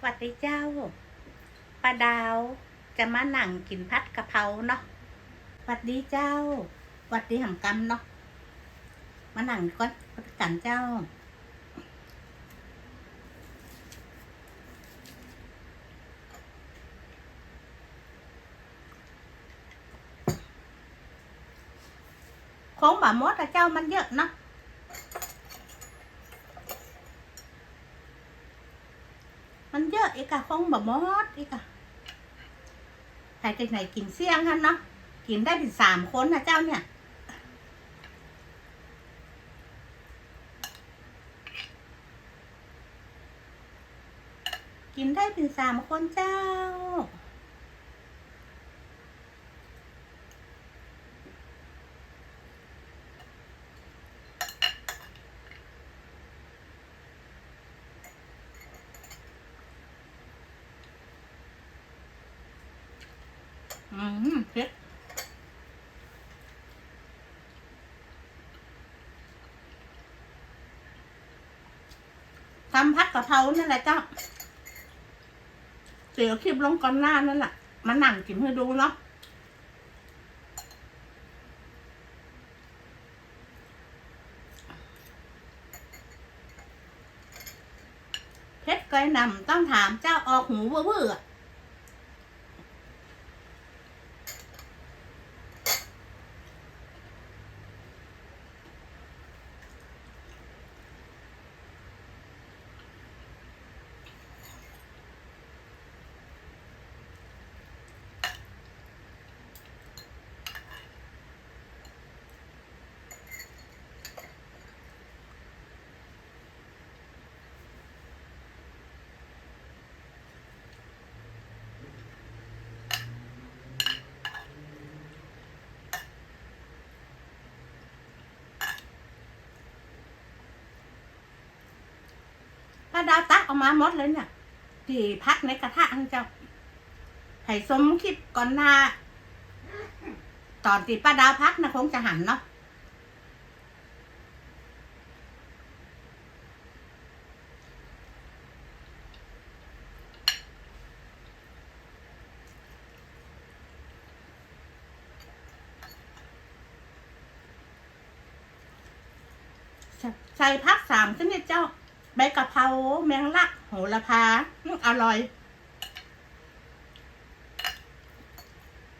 สวัสดีเจ้าป้าดาวจะมาหนังกินพัดกะเพราเนาะสวัสดีเจ้าสวัสดีหำกำเนาะมาหนังก้อนกันเจ้า ของบะมดอะเจ้ามันเยอะเนาะ เยอะอีกอะคงบะมอดอีกอะใครจะไหนกินเสี่ยงฮะเนาะกินได้เป็นสามคนนะเจ้าเนี่ยกินได้เป็นสามคนเจ้า อืมเผ็ดทำพัดกะเพรานั่นแหละเจ้าเสียวคลิปลงก่อนหน้านั่นแหละมานั่งกินให้ดูเนาะเพชรก้อยนำต้องถามเจ้าออกหูเบื่อ อะป้าดาวตักออกมาหมดเลยเนี่ยที่พักในกระทะของเจ้าไห่สมคิดก่อนหน้า ตอนที่ป้าดาวพักนะคงจะหันเนาะใส่ใส่พักสามชนิดเจ้า ใบกะเพราแมงลัก โหระพาอืมอร่อย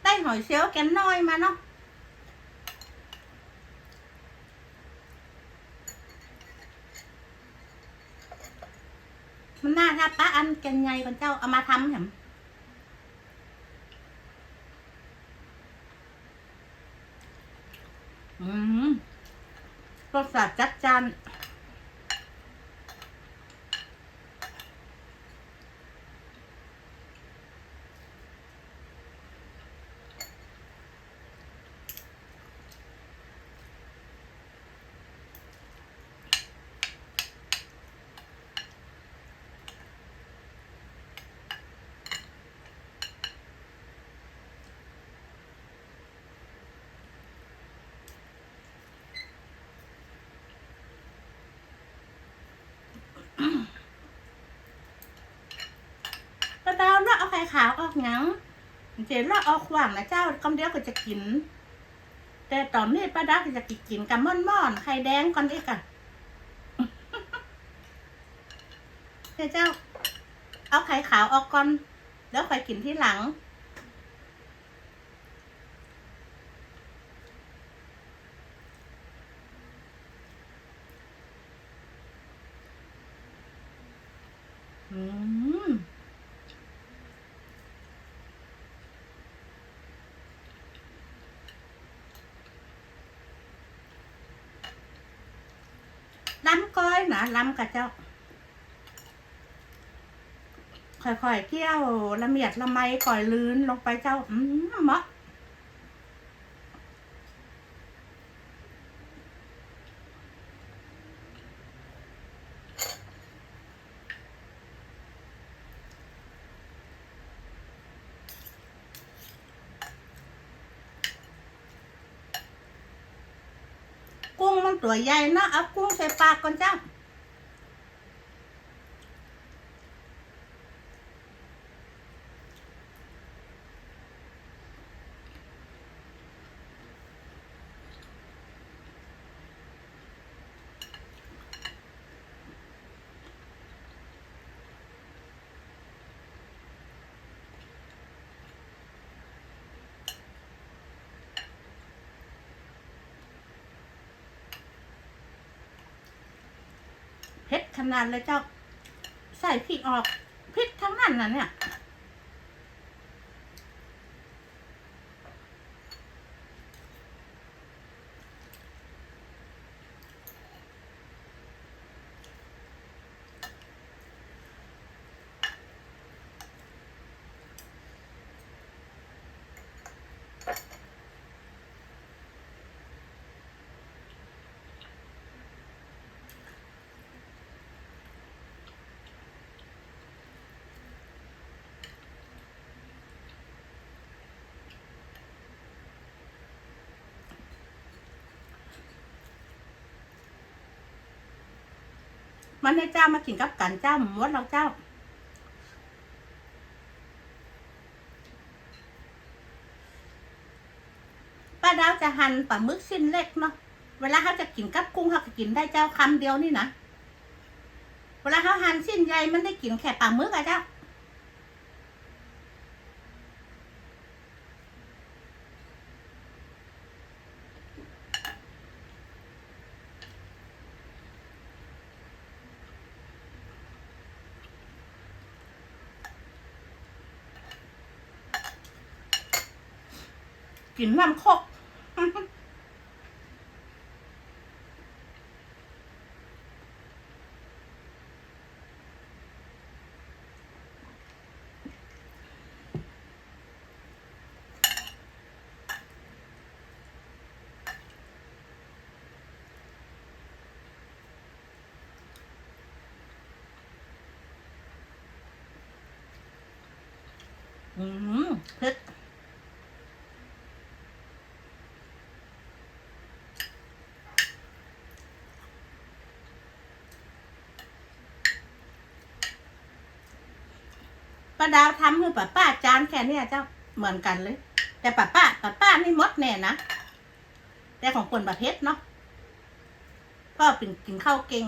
ได้หอยเชลล์แกนน้อยมาเนาะมันน่าถ้าป้าอันแกนไงก่อนเจ้าเอามาทำเหมอืมรสชาติจัดจาน กระดาวแล้วเอาไข่ขาวออกหยังเจนแล้วเอาขวางนะเจ้ากำเดียวก็จะกิน แต่ตอนนี้ป้าดาก็จะกินกับม่อนม่อนไข่แดงก่อนอีกอะเจ้าเจ้า เอาไข่ขาวออกก่อน แล้วค่อยกินที่หลังอืม ล้ำก้อยนะล้ำกับเจ้า ค่อยๆเที่ยวละเมียดละไมก่อยลื้นลงไปเจ้า อืมเหมาะ ตัวใหญ่นะเอากุ้งใส่ปากก่อนเจ้า เผ็ดขนาดเลยเจ้า ใส่พริกออกพริกทั้งนั้นน่ะเนี่ย มันให้เจ้ามากินกับกันเจ้าหมดเราเจ้า ป้าดาวจะหั่นปลาหมึกชิ้นเล็กเนาะ เวลาเขาจะกินกับกุ้งเขาจะกินได้เจ้าคำเดียวนี่นะ เวลาเขาหั่นชิ้นใหญ่มันได้กินแค่ปลาหมึกอะเจ้า กินน้ำคกอืมเผ็ด ป้าดาวทำให้ป้าป้าจานแค่เนี้ยเจ้าเหมือนกันเลย แต่ป้าป้าป้าป้านี่มดแน่นะแต่ของคนประเภทเนาะก็เป็นกินข้าวเก่ง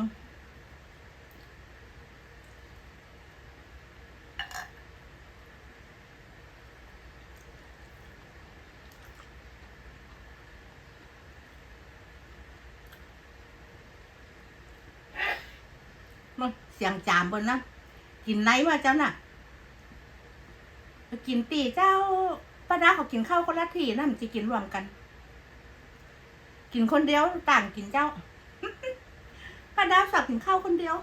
มันเสียงจามบนนะกินไหนวะเจ้าน่ะ กินตีเจ้าป้าดาเขากินข้าวคนละทีนั่นจะกินรวมกัน กินคนเดียวต่างกินเจ้าป้าดาสับกินข้าวคนเดียว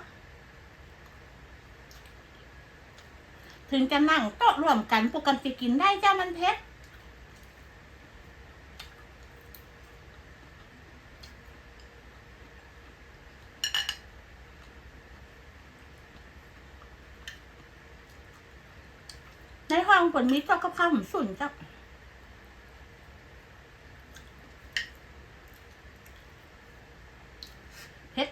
ถึงจะนั่งโต๊ะรวมกันปกติกินได้เจ้ามันเพชร องฝนมีเจ้ากับข้าวหมูสุ่นจ้าเผ็ด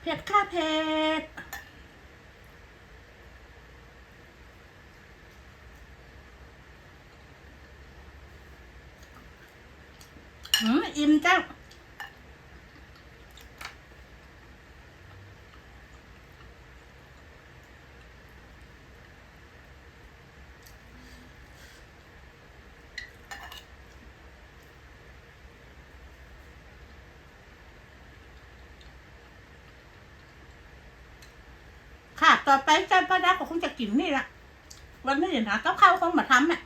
เผ็ดค่ะเผ็ดอืมอิ่มจ้า ค่ะ ต่อไปเจ้าป้าดาก็คงจะกินนี่ละวันนี้นะกับข้าวคงมาทำอ่ย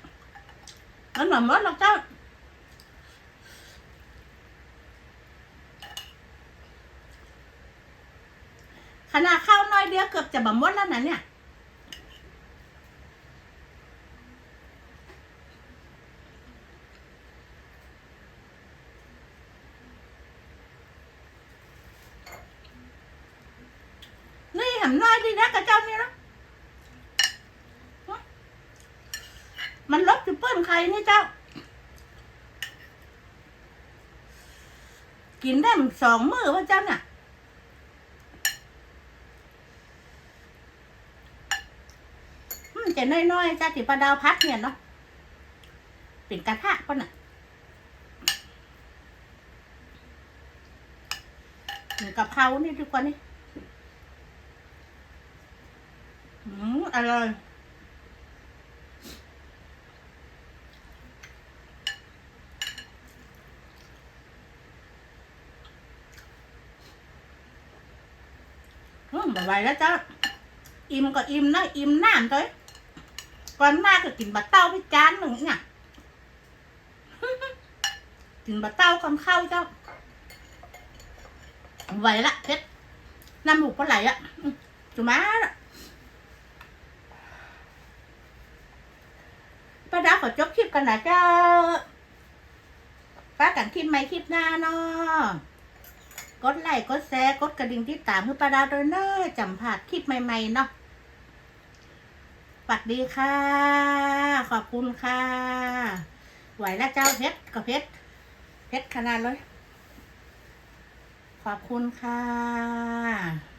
แล้วหน่อมดเราเจ้าขนาดข้าวน้อยเดียวเกือบจะบะมดแล้วนะเนี่ย นี่หำ น้อยดีนะกับเจ้านี่นะมันลบจุดเปิ้ลใครนี่เจ้า กินได้มันสองมือว่าเจ้าน่ะมันจะน้อยๆจ้าติปลาดาวพัดเนี่ยเนาะเป็นกระทะป่ะน่ะหนึ่งกับเพรานี่ทุกคนนี่ อืมอร่อยอืมบ่ไหวแล้วเจ้าอิ่มก็อิ่มนะอิ่มน้ำเลยก่อนหน้าก็กินบะเต้าพี่จานหนึ่งเนี่ยกินบะเต้าก่อนเข้าเจ้าไหวละเพชรน้ำหมูปลาไหลอะจุมาละ ป้าดาขอจบคลิปกันนะเจ้าป้ากันคลิปไหมคลิปหน้าเนาะกดไลค์กดแชร์กดกระดิ่งติดตามให้ป้าดาด้วยเนอะจำผาดคลิปใหม่ๆเนาะสวัสดีค่ะ ขอบคุณค่ะ ไหวแล้วเจ้าเพชรกับเพชรเพชรขนาดเลย ขอบคุณค่ะ